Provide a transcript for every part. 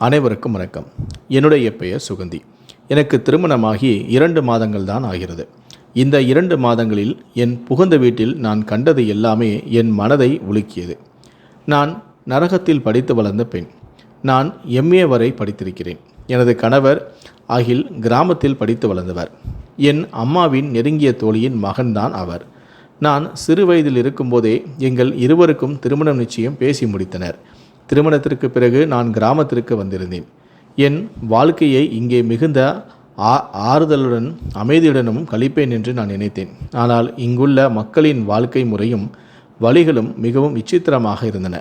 அனைவருக்கும் வணக்கம். என்னுடைய பெயர் சுகந்தி. எனக்கு திருமணமாகி இரண்டு மாதங்கள் தான் ஆகிறது. இந்த இரண்டு மாதங்களில் என் புகுந்த வீட்டில் நான் கண்டது எல்லாமே என் மனதை உலுக்கியது. நான் நரகத்தில் படித்து வளர்ந்த பெண். நான் எம்ஏ வரை படித்திருக்கிறேன். எனது கணவர் அகில் கிராமத்தில் படித்து வளர்ந்தவர். என் அம்மாவின் நெருங்கிய தோழியின் மகன்தான் அவர். நான் சிறு வயதில் இருக்கும்போதே எங்கள் இருவருக்கும் திருமணம் நிச்சயம் பேசி முடித்தனர். திருமணத்திற்கு பிறகு நான் கிராமத்திற்கு வந்திருந்தேன். என் வாழ்க்கையை இங்கே மிகுந்த ஆ ஆறுதலுடன் அமைதியுடனும் கழிப்பேன் என்று நான் நினைத்தேன். ஆனால் இங்குள்ள மக்களின் வாழ்க்கை முறையும் வழிகளும் மிகவும் விசித்திரமாக இருந்தன.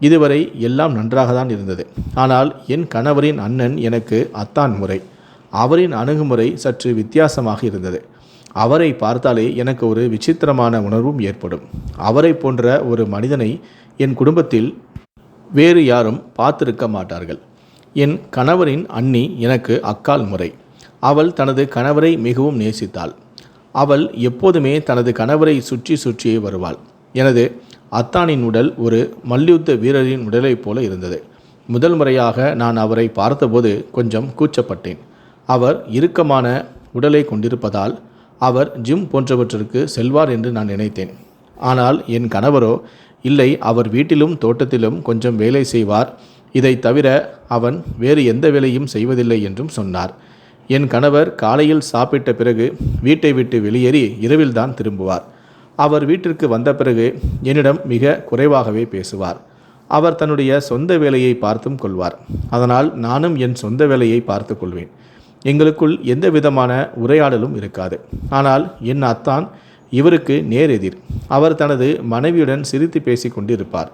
இதுவரை எல்லாம் நன்றாக தான் இருந்தது. ஆனால் என் கணவரின் அண்ணன் எனக்கு அத்தான் முறை. அவரின் அணுகுமுறை சற்று வித்தியாசமாக இருந்தது. அவரை பார்த்தாலே எனக்கு ஒரு விசித்திரமான உணர்வும் ஏற்படும். அவரை போன்ற ஒரு மனிதனை என் குடும்பத்தில் வேறு யாரும் பார்த்திருக்க மாட்டார்கள். என் கணவரின் அண்ணி எனக்கு அக்கால் முறை. அவள் தனது கணவரை மிகவும் நேசித்தாள். அவள் எப்போதுமே தனது கணவரை சுற்றி சுற்றியே வருவாள். எனது அத்தானின் உடல் ஒரு மல்யுத்த வீரரின் உடலைப் போல இருந்தது. முதல் முறையாக நான் அவரை பார்த்தபோது கொஞ்சம் கூச்சப்பட்டேன். அவர் இறுக்கமான உடலை கொண்டிருப்பதால் அவர் ஜிம் போன்றவற்றிற்கு செல்வார் என்று நான் நினைத்தேன். ஆனால் என் கணவரோ இல்லை அவர் வீட்டிலும் தோட்டத்திலும் கொஞ்சம் வேலை செய்வார். இதை தவிர அவன் வேறு எந்த வேலையும் செய்வதில்லை என்றும் சொன்னார். என் கணவர் காலையில் சாப்பிட்ட பிறகு வீட்டை விட்டு வெளியேறி இரவில்தான் திரும்புவார். அவர் வீட்டிற்கு வந்த பிறகு என்னிடம் மிக குறைவாகவே பேசுவார். அவர் தன்னுடைய சொந்த வேலையை பார்த்தும் கொள்வார். அதனால் நானும் என் சொந்த வேலையை பார்த்து கொள்வேன். எங்களுக்குள் எந்த விதமான உரையாடலும் இருக்காது. ஆனால் என் அத்தான் இவருக்கு நேர் எதிர் அவர் தனது மனைவியுடன் சிரித்து பேசி கொண்டிருப்பார்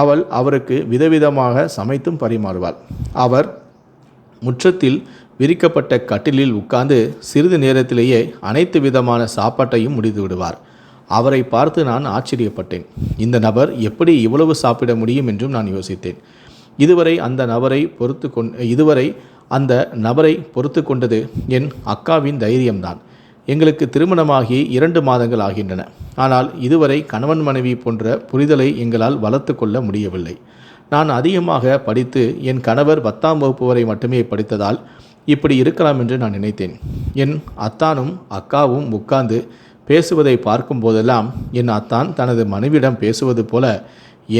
அவள் அவருக்கு விதவிதமாக சமைத்தும் பரிமாறுவாள். அவர் முற்றத்தில் விரிக்கப்பட்ட கட்டிலில் உட்கார்ந்து சிறிது நேரத்திலேயே அனைத்து விதமான சாப்பாட்டையும் முடித்து விடுவார். அவரை பார்த்து நான் ஆச்சரியப்பட்டேன். இந்த நபர் எப்படி இவ்வளவு சாப்பிட முடியும் என்றும் நான் யோசித்தேன். இதுவரை அந்த நபரை பொறுத்து கொண் இதுவரை அந்த நபரை பொறுத்து கொண்டது என் அக்காவின் தைரியம்தான். எங்களுக்கு திருமணமாகி இரண்டு மாதங்கள் ஆகின்றன. ஆனால் இதுவரை கணவன் மனைவி போன்ற புரிதலை எங்களால் வளர்த்து கொள்ள முடியவில்லை. நான் அதிகமாக படித்து என் கணவர் பத்தாம் வகுப்பு வரை மட்டுமே படித்ததால் இப்படி இருக்கலாம் என்று நான் நினைத்தேன். என் அத்தானும் அக்காவும் உட்கார்ந்து பேசுவதை பார்க்கும் போதெல்லாம் என் அத்தான் தனது மனைவியிடம் பேசுவது போல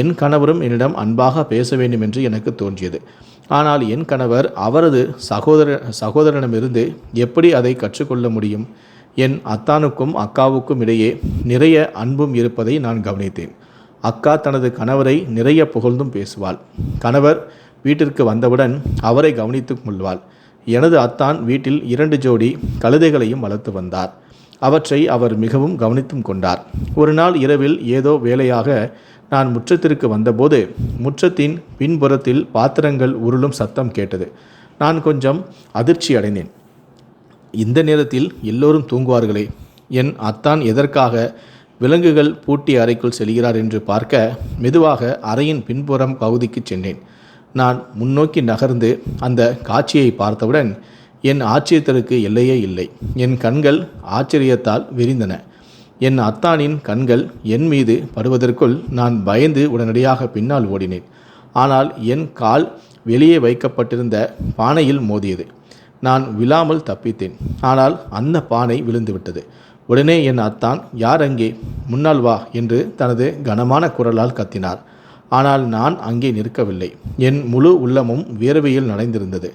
என் கணவரும் என்னிடம் அன்பாக பேச வேண்டும் என்று எனக்கு தோன்றியது. ஆனால் என் கணவர் அவரது சகோதர சகோதரனிடமிருந்து எப்படி அதை கற்றுக்கொள்ள முடியும்? என் அத்தானுக்கும் அக்காவுக்கும் இடையே நிறைய அன்பும் இருப்பதை நான் கவனித்தேன். அக்கா தனது கணவரை நிறைய புகழ்ந்தும் பேசுவாள். கணவர் வீட்டிற்கு வந்தவுடன் அவரை கவனித்துக் கொள்வாள். எனது அத்தான் வீட்டில் இரண்டு ஜோடி கழுதைகளையும் வளர்த்து வந்தார். அவற்றை அவர் மிகவும் கவனித்தும் கொண்டார். ஒரு நாள் இரவில் ஏதோ வேலையாக நான் முற்றத்திற்கு வந்தபோது முற்றத்தின் பின்புறத்தில் பாத்திரங்கள் உருளும் சத்தம் கேட்டது. நான் கொஞ்சம் அதிர்ச்சி அடைந்தேன் இந்த நேரத்தில் எல்லோரும் தூங்குவார்களே. என் அத்தான் எதற்காக விலங்குகள் பூட்டி அறைக்குள் செல்கிறார் என்று பார்க்க மெதுவாக அறையின் பின்புறம் பகுதிக்கு சென்றேன். நான் முன்னோக்கி நகர்ந்து அந்த காட்சியை பார்த்தவுடன் என் ஆச்சரியத்திற்கு எல்லையே இல்லை. என் கண்கள் ஆச்சரியத்தால் விரிந்தன. என் அத்தானின் கண்கள் என் மீது படுவதற்குள் நான் பயந்து உடனடியாக பின்னால் ஓடினேன். ஆனால் என் கால் வெளியே வைக்கப்பட்டிருந்த பானையில் மோதியது. நான் விழாமல் தப்பித்தேன். ஆனால் அந்த பானை விழுந்துவிட்டது. உடனே என் அத்தான் யார் அங்கே? முன்னால் வா என்று தனது கனமான குரலால் கத்தினார். ஆனால் நான் அங்கே நிற்கவில்லை. என் முழு உள்ளமும் வேர்வையில் நனைந்திருந்தது.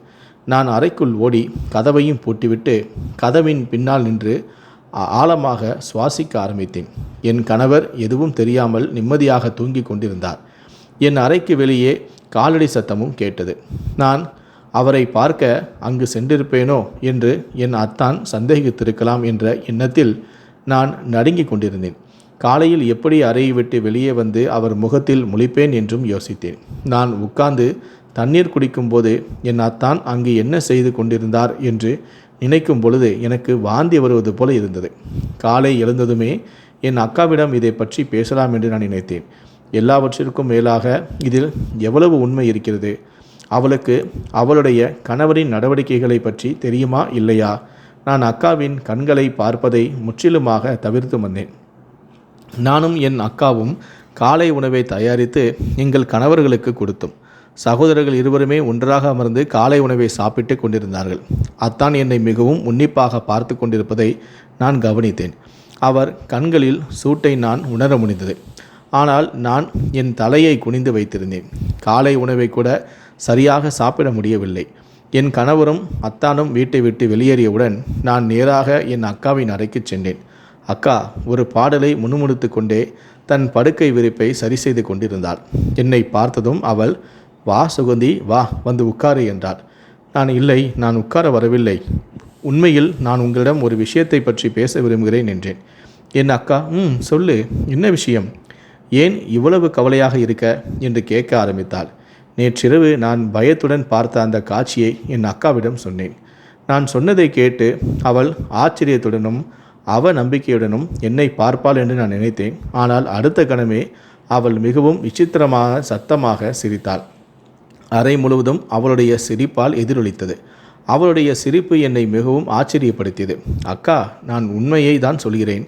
நான் அறைக்குள் ஓடி கதவையும் பூட்டிவிட்டு கதவின் பின்னால் நின்று ஆழமாக சுவாசிக்க ஆரம்பித்தேன். என் கணவர் எதுவும் தெரியாமல் நிம்மதியாக தூங்கிக் கொண்டிருந்தார். என் அறைக்கு வெளியே காலடி சத்தமும் கேட்டது. நான் அவரை பார்க்க அங்கு சென்றிருப்பேனோ என்று என் அத்தான் சந்தேகித்திருக்கலாம் என்ற எண்ணத்தில் நான் நடுங்கிக் கொண்டிருந்தேன். காலையில் எப்படி அறையை விட்டு வெளியே வந்து அவர் முகத்தில் முழிப்பேன் என்றும் யோசித்தேன். நான் உட்கார்ந்து தண்ணீர் குடிக்கும்போது என் அத்தான் அங்கு என்ன செய்து கொண்டிருந்தார் என்று நினைக்கும் பொழுது எனக்கு வாந்தி வருவது போல இருந்தது. காலை எழுந்ததுமே என் அக்காவிடம் இதை பற்றி பேசலாம் என்று நான் நினைத்தேன். எல்லாவற்றிற்கும் மேலாக இதில் எவ்வளவு உண்மை இருக்கிறது? அவளுக்கு அவளுடைய கணவரின் நடவடிக்கைகளை பற்றி தெரியுமா இல்லையா? நான் அக்காவின் கண்களை பார்ப்பதை முற்றிலுமாக தவிர்த்து வந்தேன். நானும் என் அக்காவும் காலை உணவை தயாரித்து எங்கள் கணவர்களுக்கு கொடுத்தோம். சகோதரர்கள் இருவருமே ஒன்றாக அமர்ந்து காலை உணவை சாப்பிட்டு கொண்டிருந்தார்கள். அத்தான் என்னை மிகவும் உன்னிப்பாக பார்த்து கொண்டிருப்பதை நான் கவனித்தேன். அவர் கண்களில் சூட்டை நான் உணர முடிந்தது ஆனால் நான் என் தலையை குனிந்து வைத்திருந்தேன். காலை உணவை கூட சரியாக சாப்பிட முடியவில்லை. என் கணவரும் அத்தானும் வீட்டை விட்டு வெளியேறியவுடன் நான் நேராக என் அக்காவின் அறைக்கு சென்றேன். அக்கா ஒரு பாடலை முணுமுணுத்து கொண்டே தன் படுக்கை விரிப்பை சரி செய்து கொண்டிருந்தாள். என்னை பார்த்ததும் அவள் வா சுகந்தி வா வந்து உட்காரு என்றாள். நான் இல்லை நான் உட்கார வரவில்லை. உண்மையில் நான் உங்களிடம் ஒரு விஷயத்தை பற்றி பேச விரும்புகிறேன் என்றேன். என் அக்கா ம் சொல்லு என்ன விஷயம்? ஏன் இவ்வளவு கவலையாக இருக்க? என்று கேட்க ஆரம்பித்தாள். நேற்றிரவு நான் பயத்துடன் பார்த்த அந்த காட்சியை என் அக்காவிடம் சொன்னேன். நான் சொன்னதை கேட்டு அவள் ஆச்சரியத்துடனும் அவ நம்பிக்கையுடனும் என்னை பார்ப்பாள் என்று நான் நினைத்தேன். ஆனால் அடுத்த கணமே அவள் மிகவும் விசித்திரமாக சத்தமாக சிரித்தாள். அறை முழுவதும் அவளுடைய சிரிப்பால் எதிரொலித்தது. அவளுடைய சிரிப்பு என்னை மிகவும் ஆச்சரியப்படுத்தியது. அக்கா நான் உண்மையை தான் சொல்கிறேன்.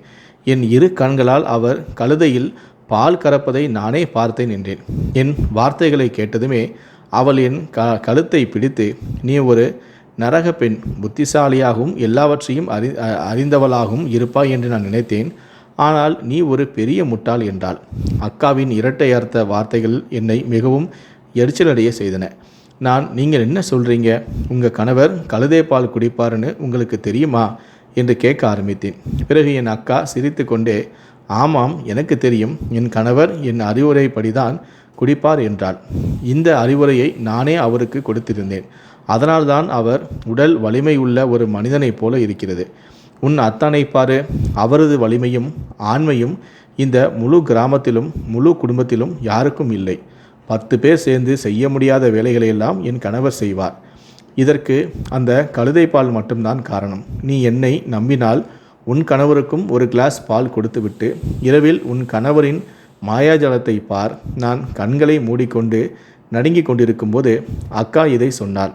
என் இரு கண்களால் அவர் கழுதையில் பால் கறப்பதை நானே பார்த்தேன் என்றேன். என் வார்த்தைகளை கேட்டதுமே அவள் என் க கழுத்தை பிடித்து நீ ஒரு நரக பெண் புத்திசாலியாகவும் எல்லாவற்றையும் அறி அ- அறிந்தவளாகவும் இருப்பாய் என்று நான் நினைத்தேன். ஆனால் நீ ஒரு பெரிய முட்டாள் என்றாள். அக்காவின் இரட்டை அர்த்த வார்த்தைகள் என்னை மிகவும் எரிச்சலடைய செய்தன. நான் நீங்கள் என்ன சொல்கிறீங்க உங்கள் கணவர் கழுதை பால் குடிப்பாருன்னு உங்களுக்கு தெரியுமா? என்று கேட்க ஆரம்பித்தேன். பிறகு என் அக்கா சிரித்து கொண்டே ஆமாம் எனக்கு தெரியும் என் கணவர் என் அறிவுரைப்படிதான் குடிப்பார் என்றாள். இந்த அறிவுரையை நானே அவருக்கு கொடுத்திருந்தேன். அதனால்தான் அவர் உடல் வலிமை உள்ள ஒரு மனிதனைப் போல இருக்கிறது. உன் அத்தானை பாரு அவரது வலிமையும் ஆண்மையும் இந்த முழு கிராமத்திலும் முழு குடும்பத்திலும் யாருக்கும் இல்லை. பத்து பேர் சேர்ந்து செய்ய முடியாத வேலைகளையெல்லாம் என் கணவர் செய்வார். இதற்கு அந்த கழுதைப்பால் மட்டும்தான் காரணம். நீ என்னை நம்பினால் உன் கணவருக்கும் ஒரு கிளாஸ் பால் கொடுத்துவிட்டு இரவில் உன் கணவரின் மாயாஜலத்தை பார். நான் கண்களை மூடிக்கொண்டு நடுங்கிக் கொண்டிருக்கும்போது அக்கா இதை சொன்னாள்.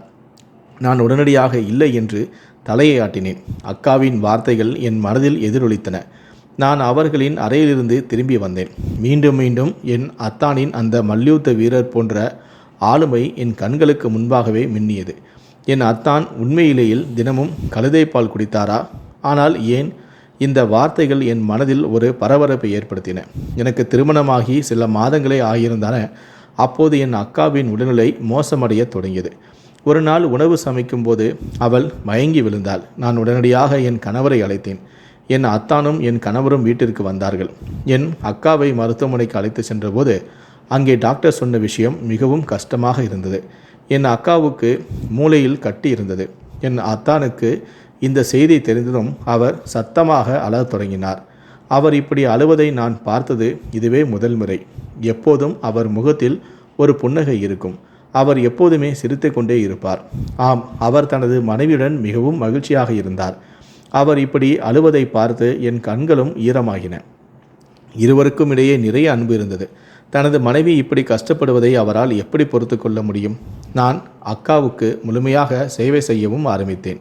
நான் உடனடியாக இல்லை என்று தலையை ஆட்டினேன். அக்காவின் வார்த்தைகள் என் மனதில் எதிரொலித்தன. நான் அவர்களின் அறையிலிருந்து திரும்பி வந்தேன். மீண்டும் மீண்டும் என் அத்தானின் அந்த மல்யுத்த வீரர் போன்ற ஆளுமை என் கண்களுக்கு முன்பாகவே மின்னியது. என் அத்தான் உண்மையிலேயில் தினமும் கழுதை பால் குடித்தாரா? ஆனால் ஏன்? இந்த வார்த்தைகள் என் மனதில் ஒரு பரபரப்பை ஏற்படுத்தின. எனக்கு திருமணமாகி சில மாதங்களே ஆகியிருந்தன. அப்போது என் அக்காவின் உடல்நிலை மோசமடையத் தொடங்கியது. ஒரு நாள் உணவு சமைக்கும்போது அவள் மயங்கி விழுந்தாள். நான் உடனடியாக என் கணவரை அழைத்தேன். என் அத்தானும் என் கணவரும் வீட்டிற்கு வந்தார்கள். என் அக்காவை மருத்துவமனைக்கு அழைத்து சென்றபோது அங்கே டாக்டர் சொன்ன விஷயம் மிகவும் கஷ்டமாக இருந்தது. என் அக்காவுக்கு மூளையில் கட்டி இருந்தது. என் அத்தானுக்கு இந்த செய்தி தெரிந்ததும் அவர் சத்தமாக அழத் தொடங்கினார். அவர் இப்படி அழுவதை நான் பார்த்தது இதுவே முதல் முறை. எப்போதும் அவர் முகத்தில் ஒரு புன்னகை இருக்கும். அவர் எப்போதுமே சிரித்து கொண்டே இருப்பார். ஆம் அவர் தனது மனைவியுடன் மிகவும் மகிழ்ச்சியாக இருந்தார். அவர் இப்படி அழுவதை பார்த்து என் கண்களும் ஈரமாகின. இருவருக்கும் இடையே நிறைய அன்பு இருந்தது. தனது மனைவி இப்படி கஷ்டப்படுவதை அவரால் எப்படி பொறுத்து கொள்ள முடியும்? நான் அக்காவுக்கு முழுமையாக சேவை செய்யவும் ஆரம்பித்தேன்.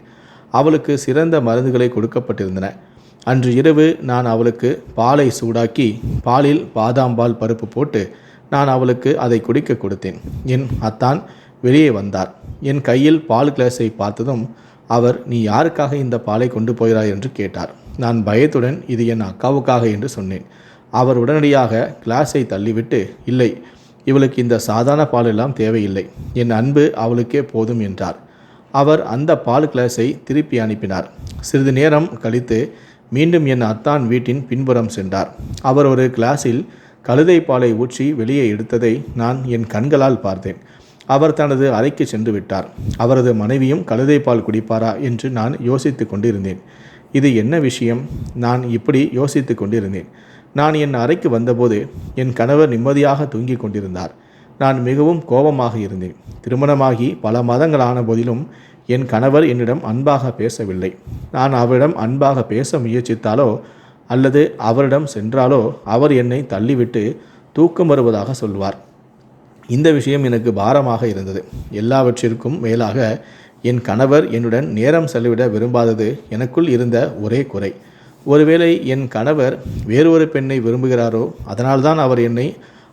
அவளுக்கு சிறந்த மருந்துகளை கொடுக்கப்பட்டிருந்தன. அன்று இரவு நான் அவளுக்கு பாலை சூடாக்கி பாலில் பாதாம் பால் பருப்பு போட்டு நான் அவளுக்கு அதை குடிக்க கொடுத்தேன். என் அத்தான் வெளியே வந்தார். என் கையில் பால் கிளாஸை பார்த்ததும் அவர் நீ யாருக்காக இந்த பாலை கொண்டு போகிறாய்? என்று கேட்டார். நான் பயத்துடன் இது என் அக்காவுக்காக என்று சொன்னேன். அவர் உடனடியாக கிளாஸை தள்ளிவிட்டு இல்லை இவளுக்கு இந்த சாதாரண பாலெல்லாம் தேவையில்லை. என் அன்பு அவளுக்கே போதும் என்றார். அவர் அந்த பால் கிளாஸை திருப்பி அனுப்பினார். சிறிது நேரம் கழித்து மீண்டும் என் அத்தான் வீட்டின் பின்புறம் சென்றார். அவர் ஒரு கிளாஸில் கழுதை பாலை ஊற்றி வெளியே எடுத்ததை நான் என் கண்களால் பார்த்தேன். அவர் தனது அறைக்கு சென்று விட்டார். அவரது மனைவியும் கழுதை பால் குடிப்பாரா என்று நான் யோசித்து கொண்டிருந்தேன். இது என்ன விஷயம்? நான் இப்படி யோசித்து கொண்டிருந்தேன். நான் என் அறைக்கு வந்தபோது என் கணவர் நிம்மதியாக தூங்கிக் கொண்டிருந்தார். நான் மிகவும் கோபமாக இருந்தேன். திருமணமாகி பல மாதங்களான போதிலும் என் கணவர் என்னிடம் அன்பாக பேசவில்லை. நான் அவரிடம் அன்பாக பேச முயற்சித்தாலோ அல்லது அவரிடம் சென்றாலோ அவர் என்னை தள்ளிவிட்டு தூக்கம் வருவதாக சொல்வார். இந்த விஷயம் எனக்கு பாரமாக இருந்தது. எல்லாவற்றிற்கும் மேலாக என் கணவர் என்னுடன் நேரம் செலவிட விரும்பாதது எனக்குள் இருந்த ஒரே குறை. ஒருவேளை என் கணவர் வேறொரு பெண்ணை விரும்புகிறாரோ அதனால்தான் அவர் என்னை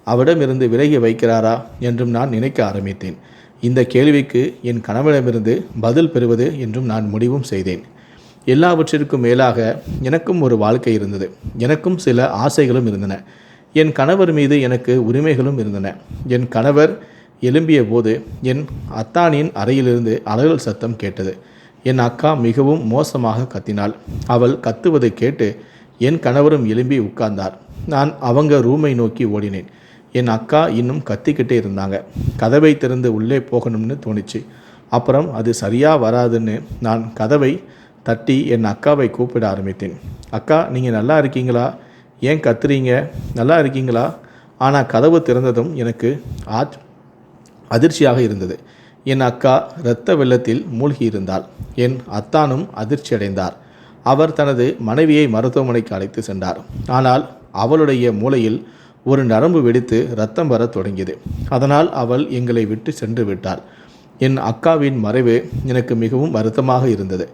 அவரிடமிருந்து விலகி வைக்கிறாரா என்றும் நான் நினைக்க ஆரம்பித்தேன். இந்த கேள்விக்கு என் கணவனிடமிருந்து பதில் பெறுவது என்றும் நான் முடிவும் செய்தேன். எல்லாவற்றிற்கும் மேலாக எனக்கும் ஒரு வாழ்க்கை இருந்தது. எனக்கும் சில ஆசைகளும் இருந்தன. என் கணவர் மீது எனக்கு உரிமைகளும் இருந்தன. என் கணவர் எழும்பிய போது என் அத்தானின் அறையிலிருந்து அலறல் சத்தம் கேட்டது. என் அக்கா மிகவும் மோசமாக கத்தினாள். அவள் கத்துவதை கேட்டு என் கணவரும் எழும்பி உட்கார்ந்தார். நான் அவங்க ரூமை நோக்கி ஓடினேன். என் அக்கா இன்னும் கத்திக்கிட்டே இருந்தாங்க. கதவை திறந்து உள்ளே போகணும்னு தோணுச்சு. அப்புறம் அது சரியாக வராதுன்னு நான் கதவை தட்டி என் அக்காவை கூப்பிட ஆரம்பித்தேன். அக்கா நீங்கள் நல்லா இருக்கீங்களா? ஏன் கத்துறீங்க? நல்லா இருக்கீங்களா? ஆனால் கதவு திறந்ததும் எனக்கு ஆச் அதிர்ச்சியாக இருந்தது. என் அக்கா இரத்த வெள்ளத்தில் மூழ்கி இருந்தாள் என் அத்தானும் அதிர்ச்சி அடைந்தார். அவர் தனது மனைவியை மருத்துவமனைக்கு அழைத்து சென்றார். ஆனால் அவளுடைய மூளையில் ஒரு நரம்பு வெடித்து ரத்தம் வரத் தொடங்கியது. அதனால் அவள் எங்களை விட்டு சென்று விட்டாள். என் அக்காவின் மறைவு எனக்கு மிகவும் வருத்தமாக இருந்தது.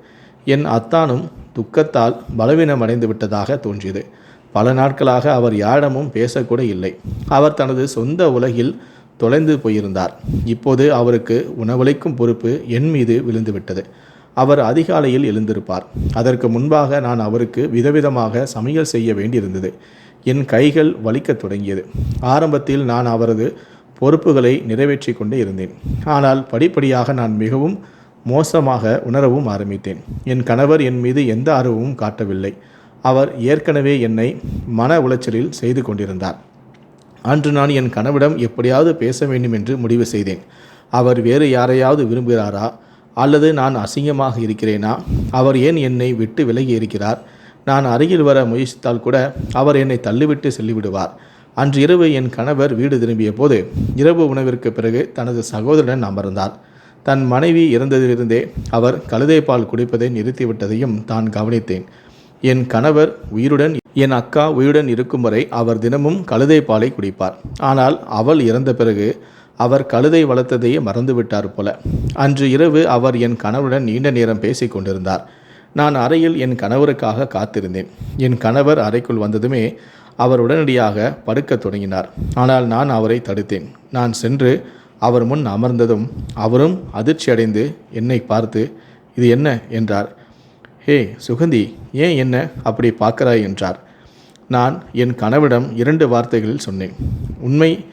என் அத்தானும் துக்கத்தால் பலவீனமடைந்து விட்டதாக தோன்றியது. பல நாட்களாக அவர் யாரிடமும் பேசக்கூட இல்லை. அவர் தனது சொந்த உலகில் தொலைந்து போயிருந்தார். இப்போது அவருக்கு உணவளிக்கும் பொறுப்பு என் மீது விழுந்துவிட்டது அவர் அதிகாலையில் எழுந்திருப்பார். அதற்கு முன்பாக நான் அவருக்கு விதவிதமாக சமையல் செய்ய வேண்டியிருந்தது. என் கைகள் வலிக்கத் தொடங்கியது. ஆரம்பத்தில் நான் அவரது பொறுப்புகளை நிறைவேற்றி கொண்டே இருந்தேன். ஆனால் படிப்படியாக நான் மிகவும் மோசமாக உணரவும் ஆரம்பித்தேன். என் கணவர் என் மீது எந்த ஆர்வமும் காட்டவில்லை. அவர் ஏற்கனவே என்னை மன உளைச்சலில் செய்து கொண்டிருந்தார். அன்று நான் என் கணவிடம் எப்படியாவது பேச வேண்டும் என்று முடிவு செய்தேன். அவர் வேறு யாரையாவது விரும்புகிறாரா? அல்லது நான் அசிங்கமாக இருக்கிறேனா? அவர் ஏன் என்னை விட்டு விலகி இருக்கிறார்? நான் அருகில் வர முயற்சித்தால் கூட அவர் என்னை தள்ளிவிட்டு செல்லிவிடுவார். அன்று இரவு என் கணவர் வீடு திரும்பிய போது இரவு உணவிற்கு பிறகு தனது சகோதரன் அமர்ந்தார். தன் மனைவி இறந்ததிலிருந்தே அவர் கழுதை பால் குடிப்பதை நிறுத்திவிட்டதையும் தான் கவனித்தேன். என் கணவர் உயிருடன் என் அக்கா உயிருடன் இருக்கும் வரை அவர் தினமும் கழுதை பாலை குடிப்பார். ஆனால் அவள் இறந்த பிறகு அவர் கழுதை வளர்த்ததையே மறந்துவிட்டார் போல. அன்று இரவு அவர் என் கணவருடன் நீண்ட நேரம் பேசிக் கொண்டிருந்தார். நான் அறையில் என் கணவருக்காக காத்திருந்தேன். என் கணவர் அறைக்குள் வந்ததுமே அவர் உடனடியாக படுக்கத் தொடங்கினார். ஆனால் நான் அவரை தடுத்தேன். நான் சென்று அவர் முன் அமர்ந்ததும் அவரும் அதிர்ச்சி அடைந்து என்னை பார்த்து இது என்ன? என்றார். ஹே சுகந்தி ஏன் என்ன அப்படி பார்க்கறாய்? என்றார். நான் என் கணவரிடம் இரண்டு வார்த்தைகளில் சொன்னேன். உண்மை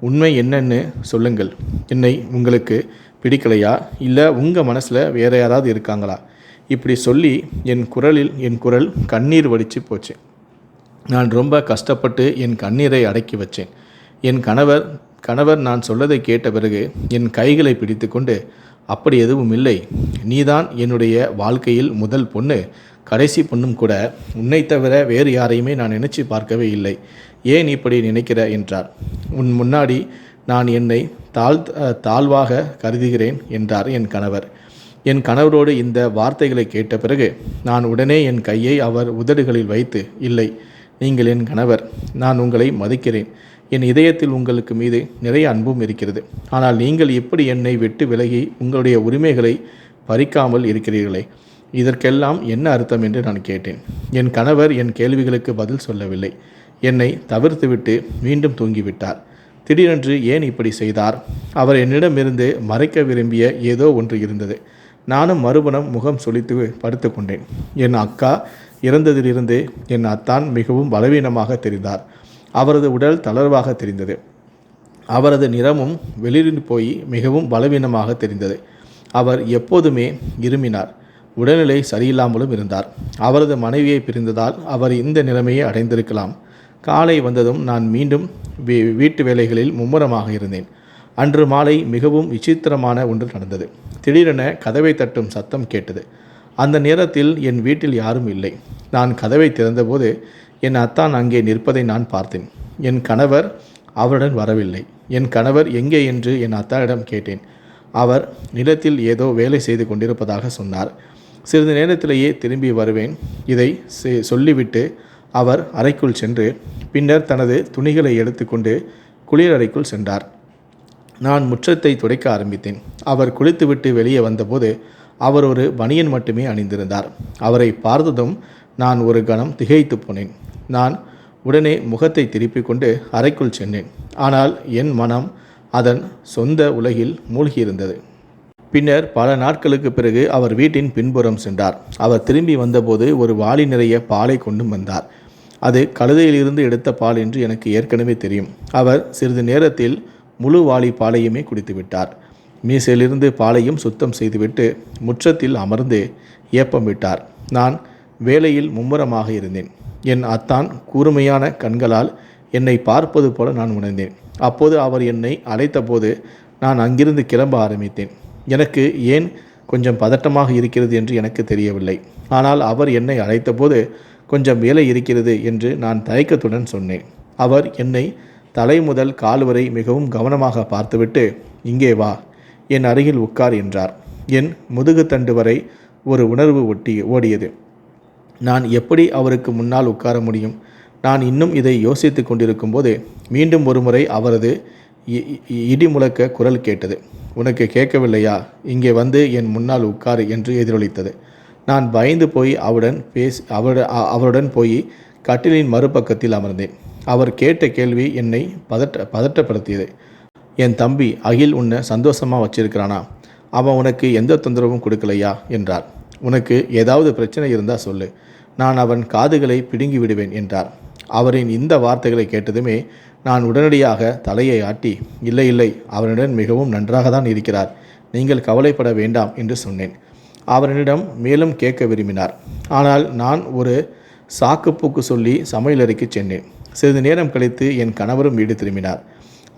உண்மை என்னன்னு சொல்லுங்கள். என்னை உங்களுக்கு பிடிக்கலையா? இல்லை உங்கள் மனசில் வேற யாராவது இருக்காங்களா? இப்படி சொல்லி என் குரலில் என் குரல் கண்ணீர் வடித்து போச்சு. நான் ரொம்ப கஷ்டப்பட்டு என் கண்ணீரை அடக்கி வச்சேன். என் கணவர் கணவர் நான் சொல்லதை கேட்ட பிறகு என் கைகளை பிடித்துக்கொண்டு அப்படி எதுவும் இல்லை. நீதான் என்னுடைய வாழ்க்கையில் முதல் பொண்ணு. கடைசி பொண்ணும் கூட உன்னை தவிர வேறு யாரையுமே நான் நினைச்சு பார்க்கவே இல்லை. ஏன் இப்படி நினைக்கிற? என்றார். உன் முன்னாடி நான் என்னை தாழ் தாழ்வாக கருதுகிறேன் என்றார் என் கணவர். என் கணவரோடு இந்த வார்த்தைகளை கேட்ட பிறகு நான் உடனே என் கையை அவர் உதடுகளில் வைத்து இல்லை நீங்கள் என் கணவர் நான் உங்களை மதிக்கிறேன். என் இதயத்தில் உங்களுக்கு மீது நிறைய அன்பும் இருக்கிறது. ஆனால் நீங்கள் எப்படி என்னை விட்டு விலகி உங்களுடைய உரிமைகளை பறிக்காமல் இருக்கிறீர்களே? இதற்கெல்லாம் என்ன அர்த்தம் என்று நான் கேட்டேன். என் கணவர் என் கேள்விகளுக்கு பதில் சொல்லவில்லை. என்னை தவிர்த்துவிட்டு மீண்டும் தூங்கிவிட்டார். திடீரென்று ஏன் இப்படி செய்தார்? அவர் என்னிடமிருந்து மறைக்க விரும்பிய ஏதோ ஒன்று இருந்தது. நானும் மறுபணம் முகம் சொலித்து படுத்து கொண்டேன் என் அக்கா இறந்ததிலிருந்து என் அத்தான் மிகவும் பலவீனமாக தெரிந்தார். அவரது உடல் தளர்வாக தெரிந்தது. அவரது நிறமும் வெளியில் போய் மிகவும் பலவீனமாக தெரிந்தது. அவர் எப்போதுமே இருமினார். உடல்நிலை சரியில்லாமலும் இருந்தார். அவரது மனைவியை பிரிந்ததால் அவர் இந்த நிலைமையை அடைந்திருக்கலாம். காலை வந்ததும் நான் மீண்டும் வீ வீட்டு வேலைகளில் மும்முரமாக இருந்தேன். அன்று மாலை மிகவும் விசித்திரமான ஒன்று நடந்தது. திடீரென கதவை தட்டும் சத்தம் கேட்டது. அந்த நேரத்தில் என் வீட்டில் யாரும் இல்லை. நான் கதவை திறந்தபோது என் அத்தான் அங்கே நிற்பதை நான் பார்த்தேன். என் கணவர் அவருடன் வரவில்லை. என் கணவர் எங்கே என்று என் அத்தானிடம் கேட்டேன். அவர் நிலத்தில் ஏதோ வேலை செய்து கொண்டிருப்பதாக சொன்னார். சிறிது நேரத்திலேயே திரும்பி வருவேன். இதை செ- சொல்லிவிட்டு அவர் அறைக்குள் சென்று பின்னர் தனது துணிகளை எடுத்துக்கொண்டு குளிரறைக்குள் சென்றார். நான் முற்றத்தை துடைக்க ஆரம்பித்தேன். அவர் குளித்துவிட்டு வெளியே வந்தபோது அவர் ஒரு பனியன் மட்டுமே அணிந்திருந்தார். அவரை பார்த்ததும் நான் ஒரு கணம் திகைத்து போனேன். நான் உடனே முகத்தை திருப்பிக் கொண்டு அறைக்குள் சென்றேன். ஆனால் என் மனம் அதன் சொந்த உலகில் மூழ்கியிருந்தது. பின்னர் பல நாட்களுக்கு பிறகு அவர் வீட்டின் பின்புறம் சென்றார். அவர் திரும்பி வந்தபோது ஒரு வாளி நிறைய பாலை கொண்டு வந்தார். அது கழுதையிலிருந்து எடுத்த பால் என்று எனக்கு ஏற்கனவே தெரியும். அவர் சிறிது நேரத்தில் முழு வாளி பாலையுமே குடித்துவிட்டார். மீசையிலிருந்து பாலையும் சுத்தம் செய்துவிட்டு முற்றத்தில் அமர்ந்து ஏப்பம் விட்டார். நான் வேலையில் மும்முரமாக இருந்தேன். என் அத்தான் கூர்மையான கண்களால் என்னை பார்ப்பது போல நான் உணர்ந்தேன். அப்போது அவர் என்னை அழைத்தபோது நான் அங்கிருந்து கிளம்ப ஆரம்பித்தேன். எனக்கு ஏன் கொஞ்சம் பதட்டமாக இருக்கிறது என்று எனக்கு தெரியவில்லை. ஆனால் அவர் என்னை அழைத்தபோது கொஞ்சம் வேலை இருக்கிறது என்று நான் தயக்கத்துடன் சொன்னேன். அவர் என்னை தலை முதல் கால் வரை மிகவும் கவனமாக பார்த்துவிட்டு இங்கே வா என் அருகில் உட்கார் என்றார். என் முதுகுத்தண்டு வரை ஒரு உணர்வு ஒட்டி ஓடியது. நான் எப்படி அவருக்கு முன்னால் உட்கார முடியும்? நான் இன்னும் இதை யோசித்து கொண்டிருக்கும்போது மீண்டும் ஒருமுறை அவரது இ- இடி முழக்க குரல் கேட்டது. உனக்கு கேட்கவில்லையா? இங்கே வந்து என் முன்னால் உட்கார் என்று எதிரொலித்தது. நான் பயந்து போய் அவருடன் பேசி அவருடன் போய் கட்டிலின் மறுபக்கத்தில் அமர்ந்தேன். அவர் கேட்ட கேள்வி என்னை பதட்ட பதட்டப்படுத்தியது என் தம்பி அகில் உன்னை சந்தோஷமாக வச்சிருக்கிறானா? அவன் உனக்கு எந்த தொந்தரவும் கொடுக்கலையா? என்றார். உனக்கு ஏதாவது பிரச்சனை இருந்தால் சொல்லு. நான் அவன் காதுகளை பிடுங்கி விடுவேன் என்றார். அவரின் இந்த வார்த்தைகளை கேட்டதுமே நான் உடனடியாக தலையை ஆட்டி இல்லை இல்லை அவனுடன் மிகவும் நன்றாக தான் இருக்கிறார். நீங்கள் கவலைப்பட வேண்டாம் என்று சொன்னேன். அவரிடம் மேலும் கேட்க விரும்பினார். ஆனால் நான் ஒரு சாக்குப்போக்கு சொல்லி சமையலறைக்கு சென்றேன் சிறிது நேரம் கழித்து என் கணவரும் வீடு திரும்பினார்.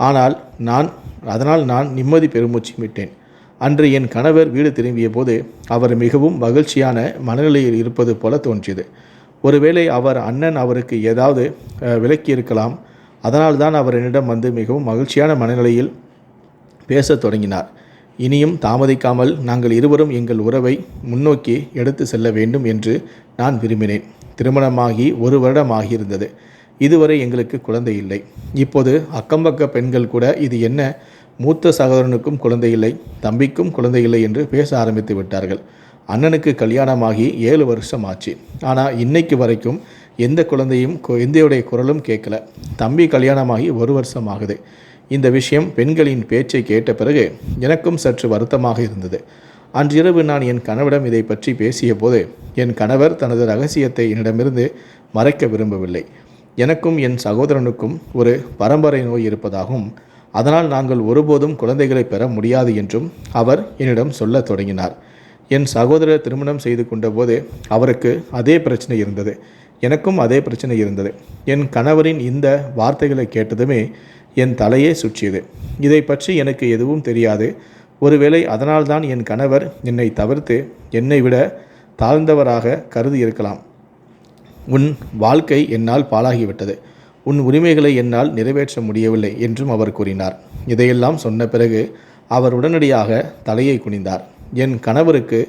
ஆனால் நான் அதனால் நான் நிம்மதி பெருமூச்சு விட்டேன். அன்று என் கணவர் வீடு திரும்பிய போது அவர் மிகவும் மகிழ்ச்சியான மனநிலையில் இருப்பது போல தோன்றியது. ஒருவேளை அவர் அண்ணன் அவருக்கு ஏதாவது விலக்கியிருக்கலாம் விலக்கியிருக்கலாம் அதனால்தான் அவர் என்னிடம் வந்து மிகவும் மகிழ்ச்சியான மனநிலையில் பேசத் தொடங்கினார். இனியும் தாமதிக்காமல் நாங்கள் இருவரும் எங்கள் உறவை முன்னோக்கி எடுத்து செல்ல வேண்டும் என்று நான் விரும்பினேன். திருமணமாகி ஒரு வருடம் ஆகியிருந்தது. இதுவரை எங்களுக்கு குழந்தை இல்லை. இப்போது அக்கம்பக்க பெண்கள் கூட இது என்ன? மூத்த சகோதரனுக்கும் குழந்தை இல்லை தம்பிக்கும் குழந்தை இல்லை என்று பேச ஆரம்பித்து விட்டார்கள். அண்ணனுக்கு கல்யாணமாகி ஏழு வருஷம் ஆச்சு. ஆனால் இன்னைக்கு வரைக்கும் எந்த குழந்தையும் எந்தையுடைய குரலும் கேட்கல. தம்பி கல்யாணமாகி ஒரு வருஷம் ஆகுது. இந்த விஷயம் பெண்களின் பேச்சை கேட்ட பிறகு எனக்கும் சற்று வருத்தமாக இருந்தது. அன்றிரவு நான் என் கணவரிடம் இதை பற்றி பேசிய போது என் கணவர் தனது ரகசியத்தை என்னிடமிருந்து மறைக்க விரும்பவில்லை. எனக்கும் என் சகோதரனுக்கும் ஒரு பரம்பரை நோய் இருப்பதாகவும் அதனால் நாங்கள் ஒருபோதும் குழந்தைகளை பெற முடியாது என்றும் அவர் என்னிடம் சொல்லத் தொடங்கினார். என் சகோதரர் திருமணம் செய்து கொண்டபோது அவருக்கு அதே பிரச்சனை இருந்தது. எனக்கும் அதே பிரச்சனை இருந்தது. என் கணவரின் இந்த வார்த்தைகளை கேட்டதுமே என் தலையே சுற்றியது. இதை பற்றி எனக்கு எதுவும் தெரியாது. ஒருவேளை அதனால்தான் என் கணவர் என்னை தவிர்த்து என்னை விட தாழ்ந்தவராக கருதி இருக்கலாம். உன் வாழ்க்கை என்னால் பாழாகிவிட்டது. உன் உரிமைகளை என்னால் நிறைவேற்ற முடியவில்லை என்றும் அவர் கூறினார். இதையெல்லாம் சொன்ன பிறகு அவர் உடனடியாக தலையை குனிந்தார். என் கணவருக்கு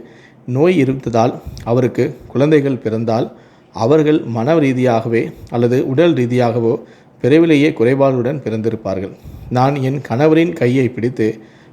நோய் இருந்ததால் அவருக்கு குழந்தைகள் பிறந்தால் அவர்கள் மன ரீதியாகவே அல்லது உடல் ரீதியாகவோ விரைவிலேயே குறைபாடுடன் பிறந்திருப்பார்கள். நான் என் கணவரின் கையை பிடித்து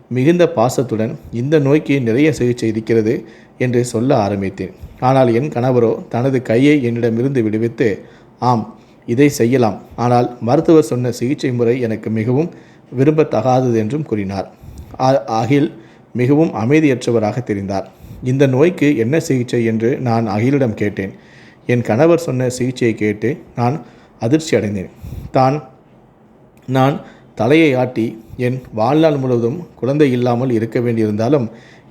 மிகுந்த பாசத்துடன் இந்த நோய்க்கு நிறைய சிகிச்சை இருக்கிறது என்று சொல்ல ஆரம்பித்தேன். ஆனால் என் கணவரோ தனது கையை என்னிடமிருந்து விடுவித்து ஆம் இதை செய்யலாம். ஆனால் மருத்துவர் சொன்ன சிகிச்சை முறை எனக்கு மிகவும் விரும்பத்தகாதது என்றும் கூறினார். அ- அகில் மிகவும் அமைதியற்றவராக தெரிந்தார். இந்த நோய்க்கு என்ன சிகிச்சை என்று நான் அகிலிடம் கேட்டேன். என் கணவர் சொன்ன சிகிச்சையை கேட்டு நான் அதிர்ச்சி அடைந்தேன். தான் நான் தலையை ஆட்டி என் வாழ்நாள் முழுவதும் குழந்தை இல்லாமல் இருக்க வேண்டியிருந்தாலும்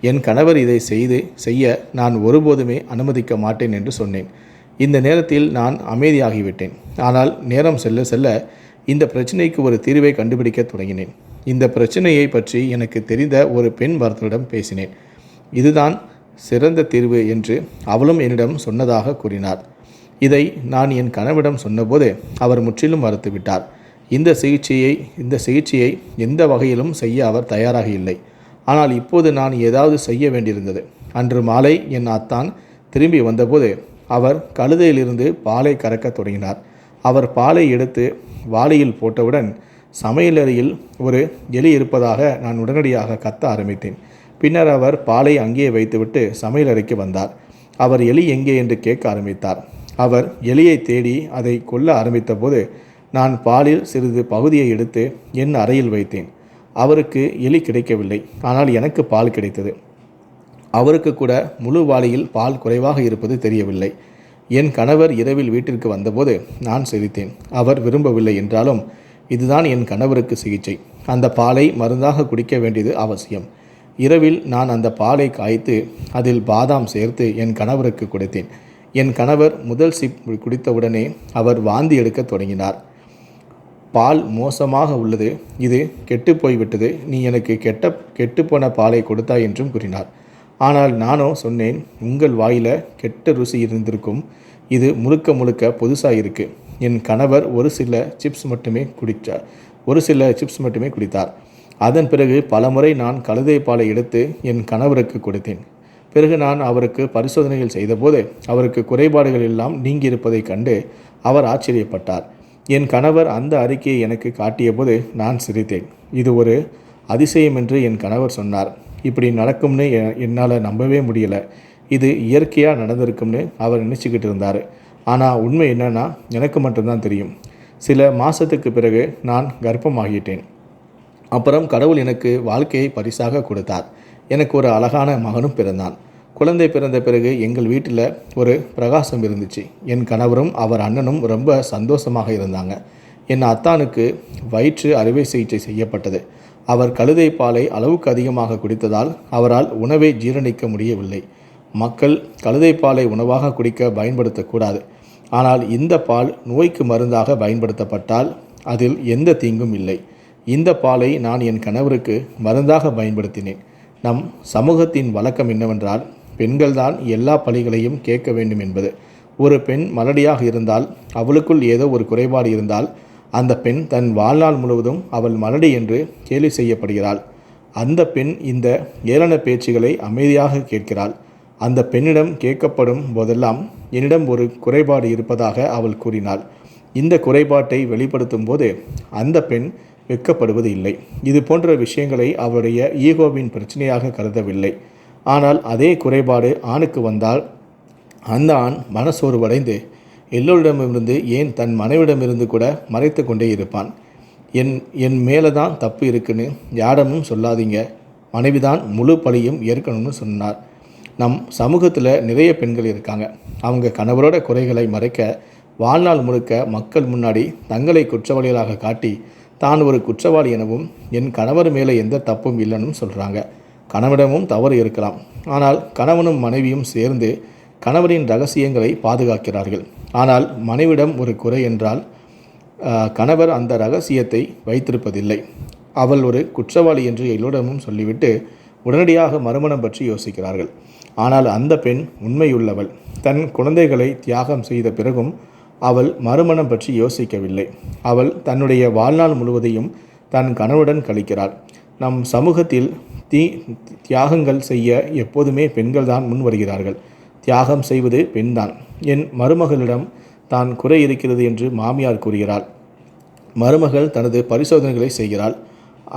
என் கணவர் இதை செய்து செய்ய நான் ஒருபோதுமே அனுமதிக்க மாட்டேன் என்று சொன்னேன். இந்த நேரத்தில் நான் அமைதியாகிவிட்டேன். ஆனால் நேரம் செல்ல செல்ல இந்த பிரச்சனைக்கு ஒரு தீர்வை கண்டுபிடிக்க தொடங்கினேன். இந்த பிரச்சனையை பற்றி எனக்கு தெரிந்த ஒரு பெண் மருத்துவரிடம் பேசினேன். இதுதான் சிறந்த தீர்வு என்று அவளும் என்னிடம் சொன்னதாக கூறினார். இதை நான் என் கணவிடம் சொன்னபோது அவர் முற்றிலும் மறுத்துவிட்டார். இந்த சிகிச்சையை இந்த சிகிச்சையை எந்த வகையிலும் செய்ய அவர் தயாராக இல்லை. ஆனால் இப்போது நான் ஏதாவது செய்ய வேண்டியிருந்தது. அன்று மாலை என் அத்தான் திரும்பி வந்தபோது அவர் கழுதையிலிருந்து பாலை கறக்கத் தொடங்கினார். அவர் பாலை எடுத்து வாளியில் போட்டவுடன் சமையலறையில் ஒரு எலி இருப்பதாக நான் உடனடியாக கத்த ஆரம்பித்தேன். பின்னர் அவர் பாலை அங்கேயே வைத்துவிட்டு சமையலறைக்கு வந்தார். அவர் எலி எங்கே என்று கேட்க ஆரம்பித்தார். அவர் எலியை தேடி அதை கொல்ல ஆரம்பித்தபோது நான் பாலில் சிறிது பகுதியை எடுத்து என் அறையில் வைத்தேன். அவருக்கு எலி கிடைக்கவில்லை. ஆனால் எனக்கு பால் கிடைத்தது. அவருக்கு கூட முழு வாளியில் பால் குறைவாக இருப்பது தெரியவில்லை. என் கணவர் இரவில் வீட்டிற்கு வந்தபோது நான் சிரித்தேன் அவர் விரும்பவில்லை என்றாலும் இதுதான் என் கணவருக்கு சிகிச்சை. அந்த பாலை மருந்தாக குடிக்க வேண்டியது அவசியம். இரவில் நான் அந்த பாலை காய்த்து அதில் பாதாம் சேர்த்து என் கணவருக்கு கொடுத்தேன். என் கணவர் முதல் சிப் குடித்தவுடனே அவர் வாந்தி எடுக்கத் தொடங்கினார். பால் மோசமாக உள்ளது. இது கெட்டுப் போய்விட்டது. நீ எனக்கு கெட்ட கெட்டுப்போன பாலை கொடுத்தாய் என்றும் கூறினார். ஆனால் நானோ சொன்னேன் உங்கள் வாயில கெட்ட ருசி இருந்திருக்கும். இது முழுக்க முழுக்க புதுசாக இருக்கு என் கணவர் ஒரு சில சிப்ஸ் மட்டுமே குடித்தார் ஒரு சில சிப்ஸ் மட்டுமே குடித்தார். அதன் பிறகு பலமுறை நான் கழுதை பாலை எடுத்து என் கணவருக்கு கொடுத்தேன். பிறகு நான் அவருக்கு பரிசோதனைகள் செய்தபோது அவருக்கு குறைபாடுகள் எல்லாம் நீங்கியிருப்பதைக் கண்டு அவர் ஆச்சரியப்பட்டார். என் கணவர் அந்த அறிக்கையை எனக்கு காட்டியபோது நான் சிரித்தேன். இது ஒரு அதிசயம் என்று என் கணவர் சொன்னார். இப்படி நடக்கும்னு என்னால் நம்பவே முடியலை. இது இயற்கையாக நடந்திருக்கும்னு அவர் நினச்சிக்கிட்டு இருந்தார். ஆனால் உண்மை என்னன்னா எனக்கு மட்டும்தான் தெரியும். சில மாதத்துக்கு பிறகு நான் கர்ப்பமாகிட்டேன். அப்புறம் கடவுள் எனக்கு வாழ்க்கையை பரிசாக கொடுத்தார். எனக்கு ஒரு அழகான மகனும் பிறந்தான். குழந்தை பிறந்த பிறகு எங்கள் வீட்டில் ஒரு பிரகாசம் இருந்துச்சு. என் கணவரும் அவர் அண்ணனும் ரொம்ப சந்தோஷமாக இருந்தாங்க. என் அத்தானுக்கு வயிற்று அறுவை சிகிச்சை செய்யப்பட்டது. அவர் கழுதை பாலை அளவுக்கு அதிகமாக குடித்ததால் அவரால் உணவை ஜீரணிக்க முடியவில்லை. மக்கள் கழுதை பாலை உணவாக குடிக்க பயன்படுத்தக்கூடாது. ஆனால் இந்த பால் நோய்க்கு மருந்தாக பயன்படுத்தப்பட்டால் அதில் எந்த தீங்கும் இல்லை. இந்த பாலை நான் என் கணவருக்கு மருந்தாக பயன்படுத்தினேன். நம் சமூகத்தின் வழக்கம் என்னவென்றால் பெண்கள்தான் எல்லா பழிகளையும் கேட்க வேண்டும் என்பது. ஒரு பெண் மலடியாக இருந்தால் அவளுக்குள் ஏதோ ஒரு குறைபாடு இருந்தால் அந்த பெண் தன் வாழ்நாள் முழுவதும் அவள் மலடி என்று கேலி செய்யப்படுகிறாள். அந்த பெண் இந்த ஏளன பேச்சுகளை அமைதியாக கேட்கிறாள். அந்த பெண்ணிடம் கேட்கப்படும் போதெல்லாம் என்னிடம் ஒரு குறைபாடு இருப்பதாக அவள் கூறினாள். இந்த குறைபாட்டை வெளிப்படுத்தும் போது அந்த பெண் வெட்கப்படுவது இல்லை. இது போன்ற விஷயங்களை அவருடைய ஈகோவின் பிரச்சனையாக கருதவில்லை. ஆனால் அதே குறைபாடு ஆணுக்கு வந்தால் அந்த ஆண் மனசோர்வடைந்து எல்லோரிடமிருந்து ஏன் தன் மனைவிடமிருந்து கூட மறைத்து கொண்டே இருப்பான்? என் என் மேலே தான் தப்பு இருக்குன்னு யாரிடமும் சொல்லாதீங்க. மனைவிதான் முழு பழியும் ஏற்கணும்னு சொன்னார். நம் சமூகத்தில் நிறைய பெண்கள் இருக்காங்க. அவங்க கணவரோட குறைகளை மறைக்க வாழ்நாள் முழுக்க மக்கள் முன்னாடி தங்களை குற்றவாளிகளாக காட்டி தான் ஒரு குற்றவாளி எனவும் என் கணவர் மேலே எந்த தப்பும் இல்லைன்னு சொல்கிறாங்க கணவனிடமும் தவறு இருக்கலாம். ஆனால் கணவனும் மனைவியும் சேர்ந்து கணவரின் ரகசியங்களை பாதுகாக்கிறார்கள். ஆனால் மனைவிடம் ஒரு குறை என்றால் கணவர் அந்த ரகசியத்தை வைத்திருப்பதில்லை. அவள் ஒரு குற்றவாளி என்று எல்லோரிடமும் சொல்லிவிட்டு உடனடியாக மறுமணம் பற்றி யோசிக்கிறார்கள். ஆனால் அந்த பெண் உண்மையுள்ளவள். தன் குழந்தைகளை தியாகம் செய்த பிறகும் அவள் மறுமணம் பற்றி யோசிக்கவில்லை. அவள் தன்னுடைய வாழ்நாள் முழுவதையும் தன் கணவனுடன் கழிக்கிறாள். நம் சமூகத்தில் தீ தியாகங்கள் செய்ய எப்போதுமே பெண்கள் தான் முன் வருகிறார்கள். தியாகம் செய்வது பெண்தான். என் மருமகளிடம் தான் குறை இருக்கிறது என்று மாமியார் கூறுகிறாள். மருமகள் தனது பரிசோதனைகளை செய்கிறாள்.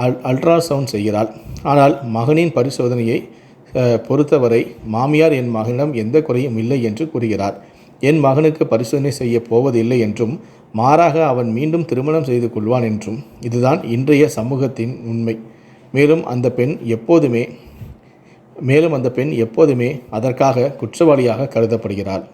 அல் அல்ட்ராசவுண்ட் செய்கிறாள். ஆனால் மகனின் பரிசோதனையை பொறுத்தவரை மாமியார் என் மகனிடம் எந்த குறையும் இல்லை என்று கூறுகிறார். என் மகனுக்கு பரிசோதனை செய்ய போவதில்லை என்றும் மாறாக அவன் மீண்டும் திருமணம் செய்து கொள்வான் என்றும். இதுதான் இன்றைய சமூகத்தின் உண்மை. மேலும் அந்த பெண் எப்போதுமே மேலும் அந்த பெண் எப்போதுமே அதற்காக குற்றவாளியாக கருதப்படுகிறாள்.